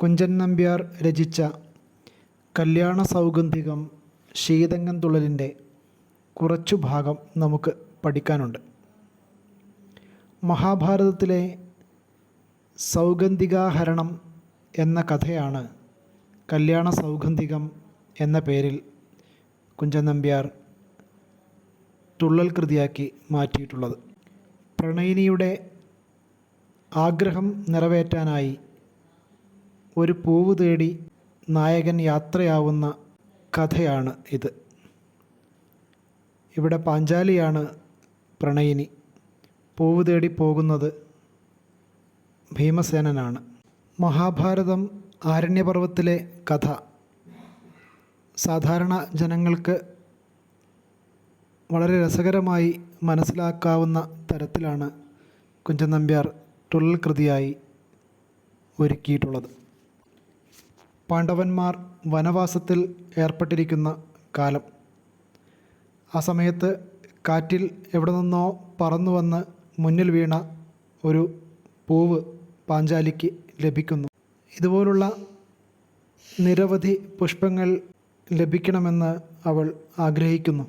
കുഞ്ചൻ നമ്പ്യാർ രചിച്ച കല്യാണ സൗഗന്ധികം ശീതങ്ങൻ തുളലിന്റെ കുറച്ചു ഭാഗം നമുക്ക് പഠിക്കാനുണ്ട്. മഹാഭാരതത്തിലെ സൗഗന്ധികാഹരണം എന്ന കഥയാണ് കല്യാണ സൗഗന്ധികം എന്ന പേരിൽ കുഞ്ചൻ നമ്പ്യാർ തുള്ളൽ കൃതിയാക്കി മാറ്റിയിട്ടുള്ളത്. പ്രണയിനിയുടെ ആഗ്രഹം നിറവേറ്റാനായി ഒരു പൂവ് തേടി നായകൻ യാത്രയാവുന്ന കഥയാണ് ഇത്. ഇവിടെ പാഞ്ചാലിയാണ് പ്രണയിനി. പൂവ് തേടി പോകുന്നത് ഭീമസേനനാണ്. മഹാഭാരതം ആരണ്യപർവത്തിലെ കഥ. സാധാരണ ജനങ്ങൾക്ക് വളരെ രസകരമായി മനസ്സിലാക്കാവുന്ന തരത്തിലാണ് കുഞ്ചൻ നമ്പ്യാർ തുള്ളൽ കൃതിയായി ഒരുക്കിയിട്ടുള്ളത്. പാണ്ഡവന്മാർ വനവാസത്തിൽ ഏർപ്പെട്ടിരിക്കുന്ന കാലം. ആ സമയത്ത് കാറ്റിൽ എവിടെ നിന്നോ പറന്നു വന്ന് മുന്നിൽ വീണ ഒരു പൂവ് പാഞ്ചാലിക്ക് ലഭിക്കുന്നു. ഇതുപോലുള്ള നിരവധി പുഷ്പങ്ങൾ ലഭിക്കണമെന്ന് അവൾ ആഗ്രഹിക്കുന്നു.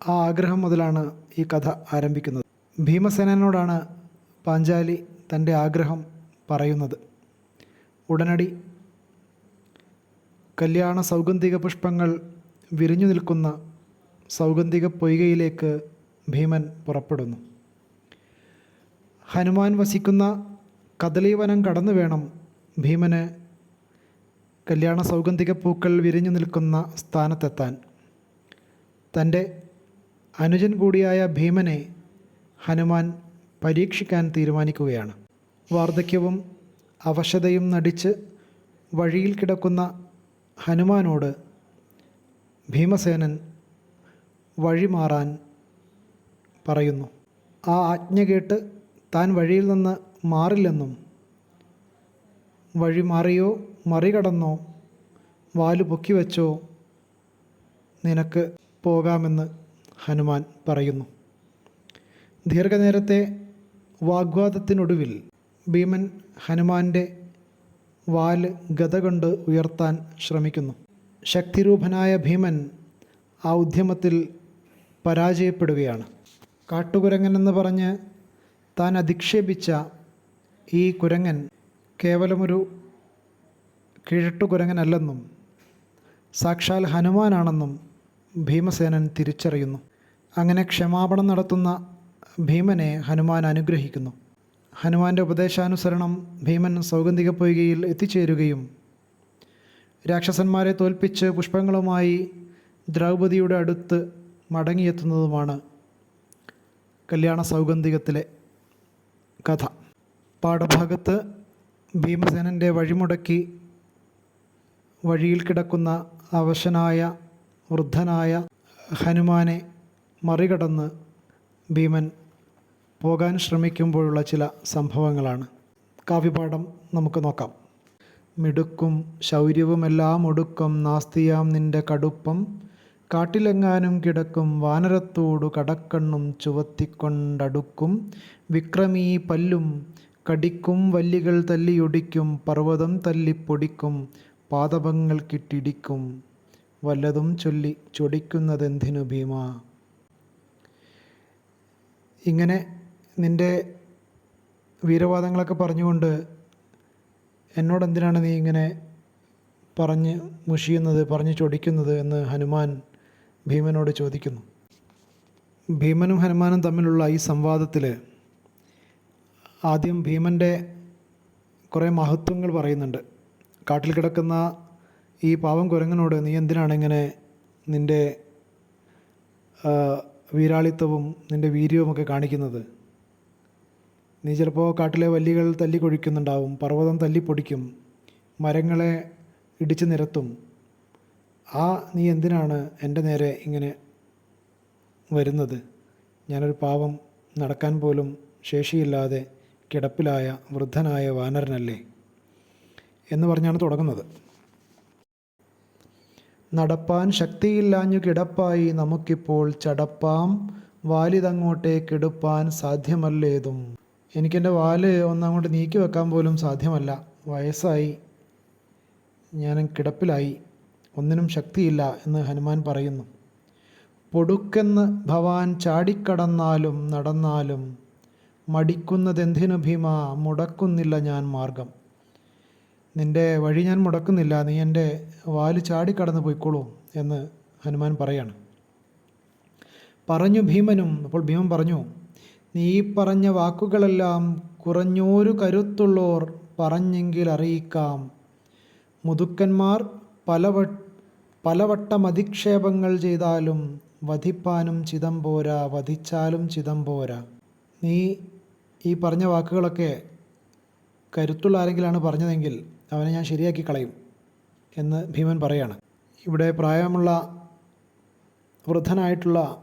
ആ ആഗ്രഹം മുതലാണ് ഈ കഥ ആരംഭിക്കുന്നത്. ഭീമസേനോടാണ് പാഞ്ചാലി തന്റെ ആഗ്രഹം പറയുന്നത്. ഉടനടി കല്യാണ സൗഗന്ധിക പുഷ്പങ്ങൾ വിരിഞ്ഞു നിൽക്കുന്ന സൗഗന്ധിക പൊയ്കയിലേക്ക് ഭീമൻ പുറപ്പെടുന്നു. ഹനുമാൻ വസിക്കുന്ന കദളീവനം കടന്നു വേണം ഭീമന് കല്യാണ സൗഗന്ധിക പൂക്കൾ വിരിഞ്ഞു നിൽക്കുന്ന സ്ഥാനത്തെത്താൻ. തന്റെ അനുജൻ കൂടിയായ ഭീമനെ ഹനുമാൻ പരീക്ഷിക്കാൻ തീരുമാനിക്കുകയാണ്. വാർദ്ധക്യവും അവശതയും നടിച്ച് വഴിയിൽ കിടക്കുന്ന ഹനുമാനോട് ഭീമസേനൻ വഴിമാറാൻ പറയുന്നു. ആ ആജ്ഞ കേട്ട് താൻ വഴിയിൽ നിന്ന് മാറില്ലെന്നും വഴി മാറിയോ മറികടന്നോ വാൽ പൊക്കി വെച്ചോ നിനക്ക് പോകാമെന്ന് ഹനുമാൻ പറയുന്നു. ദീർഘനേരത്തെ വാഗ്വാദത്തിനൊടുവിൽ ഭീമൻ ഹനുമാന്റെ വാൽ ഗത കൊണ്ട് ഉയർത്താൻ ശ്രമിക്കുന്നു. ശക്തിരൂപനായ ഭീമൻ ആ ഉദ്യമത്തിൽ പരാജയപ്പെടുകയാണ്. കാട്ടുകുരങ്ങൻ എന്ന് പറഞ്ഞ് താൻ അധിക്ഷേപിച്ച ഈ കുരങ്ങൻ കേവലമൊരു കിഴട്ടുകുരങ്ങനല്ലെന്നും സാക്ഷാൽ ഹനുമാനാണെന്നും ഭീമസേനൻ തിരിച്ചറിയുന്നു. അങ്ങനെ ക്ഷമാപണം നടത്തുന്ന ഭീമനെ ഹനുമാൻ അനുഗ്രഹിക്കുന്നു. ഹനുമാന്റെ ഉപദേശാനുസരണം ഭീമൻ സൗഗന്ധിക പൊയ്കയിൽ എത്തിച്ചേരുകയും രാക്ഷസന്മാരെ തോൽപ്പിച്ച് പുഷ്പങ്ങളുമായി ദ്രൗപദിയുടെ അടുത്ത് മടങ്ങിയെത്തുന്നതുമാണ് കല്യാണ സൗഗന്ധികത്തിലെ കഥ. പാഠഭാഗത്ത് ഭീമസേനന്റെ വഴിമുടക്കി വഴിയിൽ കിടക്കുന്ന അവശനായ വൃദ്ധനായ ഹനുമാനെ മറികടന്ന് ഭീമൻ പോകാൻ ശ്രമിക്കുമ്പോഴുള്ള ചില സംഭവങ്ങളാണ്. കാവ്യപാഠം നമുക്ക് നോക്കാം. മിടുക്കും ശൗര്യവുമെല്ലാം ഒടുക്കം നാസ്തിയാം നിന്റെ കടുപ്പം. കാട്ടിലെങ്ങാനും കിടക്കും വാനരത്തോടു കടക്കണ്ണും ചുവത്തിക്കൊണ്ടടുക്കും. വിക്രമീ പല്ലും കടിക്കും വല്ലികൾ തല്ലിയൊടിക്കും. പർവതം തല്ലിപ്പൊടിക്കും. പാദപങ്ങൾ കിട്ടിടിക്കും. വല്ലതും ചൊല്ലി ചൊടിക്കുന്നതെന്തിനു ഭീമ? ഇങ്ങനെ നിന്റെ വീരവാദങ്ങളൊക്കെ പറഞ്ഞുകൊണ്ട് എന്നോട് എന്തിനാണ് നീ ഇങ്ങനെ പറഞ്ഞ് മുഷിയുന്നത് പറഞ്ഞ് ചൊടിക്കുന്നത് എന്ന് ഹനുമാൻ ഭീമനോട് ചോദിക്കുന്നു. ഭീമനും ഹനുമാനും തമ്മിലുള്ള ഈ സംവാദത്തിൽ ആദ്യം ഭീമന്റെ കുറേ മഹത്വങ്ങൾ പറയുന്നുണ്ട്. കാട്ടിൽ കിടക്കുന്ന ഈ പാവം കുരങ്ങനോട് നീ എന്തിനാണ് ഇങ്ങനെ നിന്റെ വീരാളിത്വവും നിന്റെ വീര്യവുമൊക്കെ കാണിക്കുന്നത്? നീ ചിലപ്പോൾ കാട്ടിലെ വല്ലികൾ തല്ലിക്കൊഴിക്കുന്നുണ്ടാവും പർവതം തല്ലിപ്പൊടിക്കും മരങ്ങളെ ഇടിച്ചു നിരത്തും. ആ നീ എന്തിനാണ് എന്റെ നേരെ ഇങ്ങനെ വരുന്നത്? ഞാനൊരു പാവം നടക്കാൻ പോലും ശേഷിയില്ലാതെ കിടപ്പിലായ വൃദ്ധനായ വാനരനല്ലേ? എന്ന് പറഞ്ഞാണ് തുടങ്ങുന്നത്. നടപ്പാൻ ശക്തിയില്ലാഞ്ഞു കിടപ്പായി നമുക്കിപ്പോൾ ചടപ്പാം വാലിതങ്ങോട്ടേക്കെടുപ്പാൻ സാധ്യമല്ലേതും. എനിക്കെന്റെ വാൽ ഒന്നങ്ങോട്ട് നീക്കി വെക്കാൻ പോലും സാധ്യമല്ല. വയസ്സായി. ഞാൻ കിടപ്പിലായി. ഒന്നിനും ശക്തിയില്ല എന്ന് ഹനുമാൻ പറയുന്നു. പൊടുക്കെന്ന് ഭവാൻ ചാടിക്കടന്നാലും നടന്നാലും മടിക്കുന്നതെന്തിനു ഭീമ? മുടക്കുന്നില്ല ഞാൻ മാർഗം. നിന്റെ വഴി ഞാൻ മുടക്കുന്നില്ല. നീ എന്റെ വാൽ ചാടിക്കടന്ന് പോയിക്കോളൂ എന്ന് ഹനുമാൻ പറയാണ്. പറഞ്ഞു ഭീമനും അപ്പോൾ ഭീമൻ പറഞ്ഞു നീ പറഞ്ഞ വാക്കുകളെല്ലാം കുറഞ്ഞോരു കരുത്തുള്ളോർ പറഞ്ഞെങ്കിൽ അറിയിക്കാം. മുതുക്കന്മാർ പലവ പലവട്ടം അധിക്ഷേപങ്ങൾ ചെയ്താലും വധിപ്പാനും ചിതം പോരാ വധിച്ചാലും ചിതം പോരാ. നീ ഈ പറഞ്ഞ വാക്കുകളൊക്കെ കരുത്തുള്ള ആരെങ്കിലാണ് പറഞ്ഞതെങ്കിൽ അവനെ ഞാൻ ശരിയാക്കി കളയും എന്ന് ഭീമൻ പറയാണ്. ഇവിടെ പ്രായമുള്ള വൃദ്ധനായിട്ടുള്ള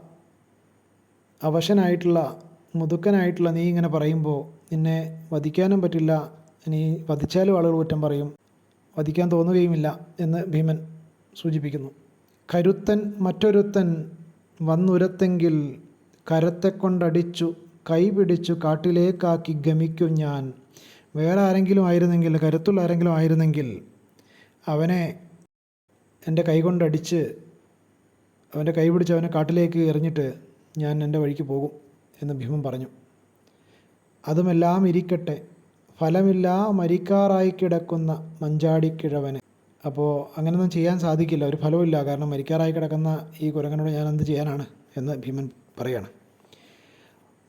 അവശനായിട്ടുള്ള മുതുക്കനായിട്ടുള്ള നീ ഇങ്ങനെ പറയുമ്പോൾ നിന്നെ വധിക്കാനും പറ്റില്ല. നീ വധിച്ചാലും ആളുകൾ കുറ്റം പറയും. വധിക്കാൻ തോന്നുകയുമില്ല എന്ന് ഭീമൻ സൂചിപ്പിക്കുന്നു. കരുത്തൻ മറ്റൊരുത്തൻ വന്നുരത്തെങ്കിൽ കരത്തെ കൊണ്ടടിച്ചു കൈപിടിച്ചു കാട്ടിലേക്കാക്കി ഗമിക്കും ഞാൻ. വേറെ ആരെങ്കിലും ആയിരുന്നെങ്കിൽ കരുത്തുള്ള ആരെങ്കിലും ആയിരുന്നെങ്കിൽ അവനെ എന്റെ കൈ കൊണ്ടടിച്ച് അവന്റെ കൈ പിടിച്ച് അവനെ കാട്ടിലേക്ക് എറിഞ്ഞിട്ട് ഞാൻ എന്റെ വഴിക്ക് പോകും. എന്ന് ഭീമൻ പറഞ്ഞു. അതുമെല്ലാം ഇരിക്കട്ടെ. ഫലമില്ല മരിക്കാറായി കിടക്കുന്ന മഞ്ചാടിക്കിഴവന്. അപ്പോൾ അങ്ങനെയൊന്നും ചെയ്യാൻ സാധിക്കില്ല. ഒരു ഫലവുമില്ല. കാരണം മരിക്കാറായി കിടക്കുന്ന ഈ കുരങ്ങനോട് ഞാൻ എന്ത് ചെയ്യാനാണ് എന്ന് ഭീമൻ പറയാണ്.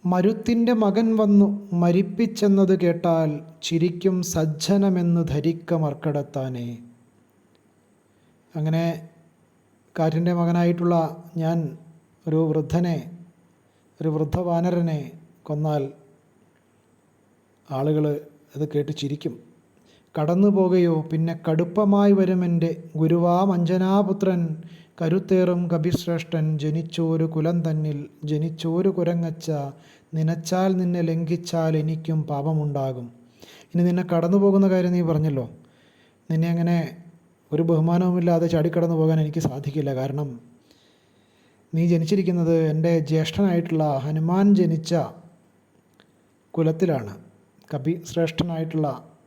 മരുത്തിന്റെ മകൻ വന്നു മരിപ്പിച്ചെന്നത് കേട്ടാൽ ചിരിക്കും സജ്ജനമെന്ന് ധരിക്ക മർക്കടത്താനേ. അങ്ങനെ കാറ്റിന്റെ മകനായിട്ടുള്ള ഞാൻ ഒരു വൃദ്ധനെ ഒരു വൃദ്ധവാനരനെ കൊന്നാൽ ആളുകൾ അത് കേട്ട് ചിരിക്കും. കടന്നു പോകുകയോ പിന്നെ കടുപ്പമായി വരുമെന്റെ ഗുരുവാ അഞ്ജനാപുത്രൻ കരുത്തേറും കപിശ്രേഷ്ഠൻ ജനിച്ചോരു കുലം തന്നിൽ ജനിച്ചോരു കുരങ്ങച്ച. നിനച്ചാൽ നിന്നെ ലംഘിച്ചാൽ എനിക്കും പാപമുണ്ടാകും. ഇനി നിന്നെ കടന്നു പോകുന്ന കാര്യം നീ പറഞ്ഞല്ലോ. നിന്നെ അങ്ങനെ ഒരു ബഹുമാനവുമില്ലാതെ ചാടിക്കടന്നു പോകാൻ എനിക്ക് സാധിക്കില്ല. കാരണം നീ ജനിച്ചിരിക്കുന്നത് എന്റെ ജ്യേഷ്ഠനായിട്ടുള്ള ഹനുമാൻ ജനിച്ച കുലത്തിലാണ്. കപി ശ്രേഷ്ഠനായിട്ടുള്ള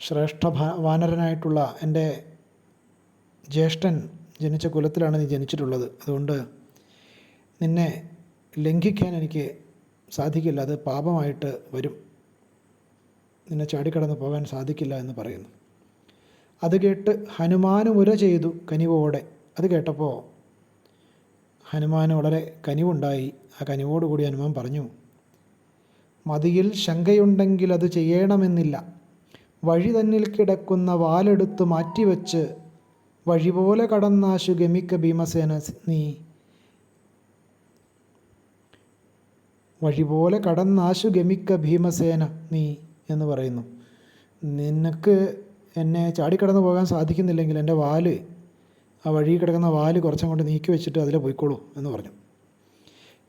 ശ്രേഷ്ഠ വാനരനായിട്ടുള്ള എന്റെ ജ്യേഷ്ഠൻ ജനിച്ച കുലത്തിലാണ് നീ ജനിച്ചിട്ടുള്ളത്. അതുകൊണ്ട് നിന്നെ ലംഘിക്കാൻ എനിക്ക് സാധിക്കില്ല. അത് പാപമായിട്ട് വരും. നിന്നെ ചാടിക്കടന്ന് പോകാൻ സാധിക്കില്ല എന്ന് പറയുന്നു. അത് കേട്ട് ഹനുമാനുമുര ചെയ്തു കനിവോടെ. അത് കേട്ടപ്പോൾ ഹനുമാന് വളരെ കനിവുണ്ടായി. ആ കനിവോടുകൂടി ഹനുമാൻ പറഞ്ഞു മതിയിൽ ശങ്കയുണ്ടെങ്കിൽ അത് ചെയ്യണമെന്നില്ല. വഴി തന്നിൽ കിടക്കുന്ന വാലെടുത്ത് മാറ്റിവെച്ച് വഴി പോലെ കടന്നാശു ഗമിക്ക ഭീമസേന നീ വഴി പോലെ കടന്നാശു ഗമിക്ക ഭീമസേന നീ എന്ന് പറയുന്നു. നിനക്ക് എന്നെ ചാടിക്കടന്നു പോകാൻ സാധിക്കുന്നില്ലെങ്കിൽ എന്റെ വാൽ ആ വഴി കിടക്കുന്ന വാൽ കുറച്ചും കൊണ്ട് നീക്കി വെച്ചിട്ട് അതിലെ പോയിക്കോളൂ എന്ന് പറഞ്ഞു.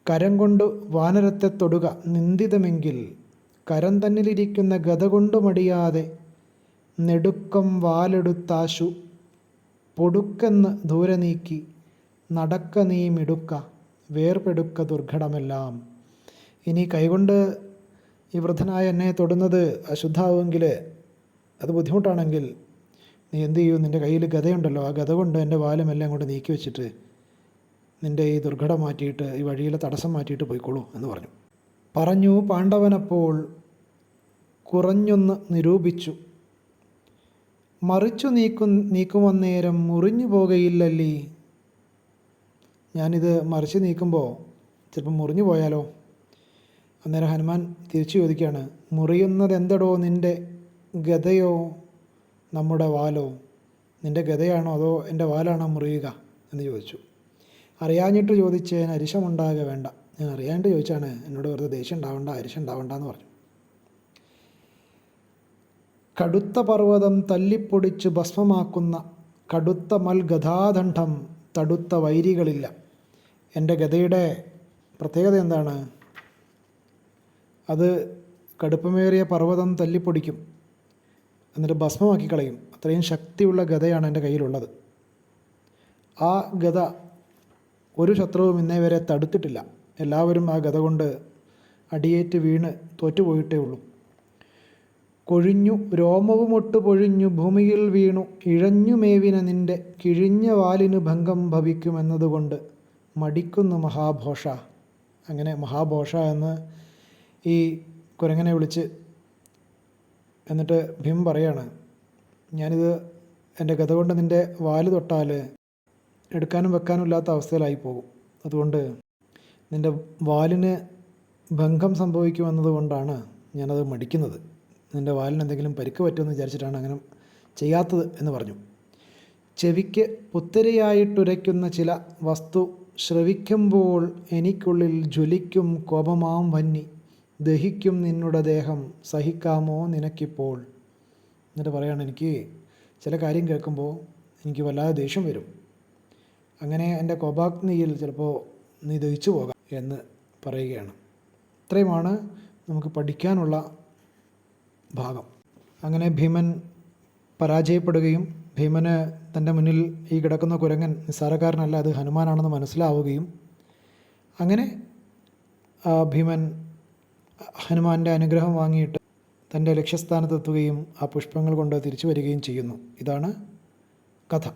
കരം കൊണ്ട് വാനരത്തെ തൊടുക നിന്ദിതമെങ്കിൽ കരം തന്നിലിരിക്കുന്ന ഗത കൊണ്ട് മടിയാതെ നെടുക്കം വാലെടുത്താശു. പൊടുക്കെന്ന് ദൂരെ നീക്കി നടക്ക നീ മിടുക്ക വേർപെടുക്ക ദുർഘടമെല്ലാം. ഇനി കൈകൊണ്ട് ഈ വൃദ്ധനായ എന്നെ തൊടുന്നത് അശുദ്ധാവുമെങ്കിൽ അത് ബുദ്ധിമുട്ടാണെങ്കിൽ നീ എന്ത് ചെയ്യൂ? നിന്റെ കയ്യിൽ ഗതയുണ്ടല്ലോ. ആ ഗത കൊണ്ട് എന്റെ വാലുമെല്ലാം കൊണ്ട് നീക്കി വെച്ചിട്ട് നിന്റെ ഈ ദുർഘടം മാറ്റിയിട്ട് ഈ വഴിയിലെ തടസ്സം മാറ്റിയിട്ട് പോയിക്കോളൂ എന്ന് പറഞ്ഞു. പറഞ്ഞു. പാണ്ഡവനപ്പോൾ കുറഞ്ഞൊന്ന് നിരൂപിച്ചു. മറിച്ചു നീക്കും നീക്കുമന്നേരം മുറിഞ്ഞു പോകയില്ലല്ലേ. ഞാനിത് മറിച്ച് നീക്കുമ്പോൾ ചിലപ്പോൾ മുറിഞ്ഞു പോയാലോ? അന്നേരം ഹനുമാൻ തിരിച്ചു ചോദിക്കുകയാണ് മുറിയുന്നത് എന്തടോ നിന്റെ ഗതയോ? നമ്മുടെ വാലോ? നിന്റെ ഗതയാണോ അതോ എന്റെ വാലാണോ മുറിയുക? എന്ന് ചോദിച്ചു. അറിയാഞ്ഞിട്ട് ചോദിച്ചതിന് അരിശമുണ്ടാകുക വേണ്ട. ഞാൻ അറിയാണ്ട് ചോദിച്ചാണ് എന്നോട് വെറുതെ ദേഷ്യം ഉണ്ടാവണ്ട അരിശം ഉണ്ടാവണ്ട എന്ന് പറഞ്ഞു. കടുത്ത പർവതം തല്ലിപ്പൊടിച്ച് ഭസ്മമാക്കുന്ന കടുത്ത മൽ ഗതാദണ്ഡം തടുത്ത വൈരികളില്ല. എന്റെ ഗതയുടെ പ്രത്യേകത എന്താണ്? അത് കടുപ്പമേറിയ പർവതം തല്ലിപ്പൊടിക്കും. എന്നിട്ട് ഭസ്മമാക്കി കളയും. അത്രയും ശക്തിയുള്ള ഗതയാണ് എന്റെ കയ്യിലുള്ളത്. ആ ഗത ഒരു ശത്രുവും ഇന്നേ വരെ തടുത്തിട്ടില്ല. എല്ലാവരും ആ ഗത കൊണ്ട് അടിയേറ്റ് വീണ് തോറ്റുപോയിട്ടേ ഉള്ളൂ. കൊഴിഞ്ഞു രോമവുമൊട്ടു പൊഴിഞ്ഞു ഭൂമിയിൽ വീണു. ഇഴഞ്ഞു മേവിന നിന്റെ കിഴിഞ്ഞ വാലിന് ഭംഗം ഭവിക്കുമെന്നതുകൊണ്ട് മടിക്കുന്നു മഹാഭോഷ. അങ്ങനെ മഹാഭോഷ എന്ന് ഈ കുരങ്ങനെ വിളിച്ച് എന്നിട്ട് ഭീം പറയാണ് ഞാനിത് എന്റെ ഗത കൊണ്ട് നിന്റെ വാൽ തൊട്ടാൽ എടുക്കാനും വെക്കാനും ഇല്ലാത്ത അവസ്ഥയിലായി പോകും. അതുകൊണ്ട് നിന്റെ വാലിന് ഭംഗം സംഭവിക്കുമെന്നതുകൊണ്ടാണ് ഞാനത് മടിക്കുന്നത്. നിന്റെ വാലിന് എന്തെങ്കിലും പരിക്ക് പറ്റുമെന്ന് വിചാരിച്ചിട്ടാണ് അങ്ങനെ ചെയ്യാത്തത് എന്ന് പറഞ്ഞു. ചെവിക്ക് പുത്തരിയായിട്ടുരയ്ക്കുന്ന ചില വസ്തു ശ്രവിക്കുമ്പോൾ എനിക്കുള്ളിൽ ജ്വലിക്കും കോപമാം വന്നി. ദഹിക്കും നിന്നുടെ ദേഹം സഹിക്കാമോ നിനക്കിപ്പോൾ? എന്നിട്ട് പറയുകയാണ് എനിക്ക് ചില കാര്യം കേൾക്കുമ്പോൾ എനിക്ക് വല്ലാതെ ദേഷ്യം വരും. അങ്ങനെ എന്റെ കോപാഗ്നിയിൽ ചിലപ്പോൾ നീ ദഹിച്ചു പോകാം എന്ന് പറയുകയാണ്. ഇത്രയുമാണ് നമുക്ക് പഠിക്കാനുള്ള ഭാഗം. അങ്ങനെ ഭീമൻ പരാജയപ്പെടുകയും ഭീമന് തന്റെ മുന്നിൽ ഈ കിടക്കുന്ന കുരങ്ങൻ നിസ്സാരക്കാരനല്ല അത് ഹനുമാനാണെന്ന് മനസ്സിലാവുകയും. അങ്ങനെ ഭീമൻ ഹനുമാന്റെ അനുഗ്രഹം വാങ്ങിയിട്ട് തന്റെ ലക്ഷ്യസ്ഥാനത്തെത്തുകയും ആ പുഷ്പങ്ങൾ കൊണ്ട് തിരിച്ചു വരികയും ചെയ്യുന്നു. ഇതാണ് കഥ.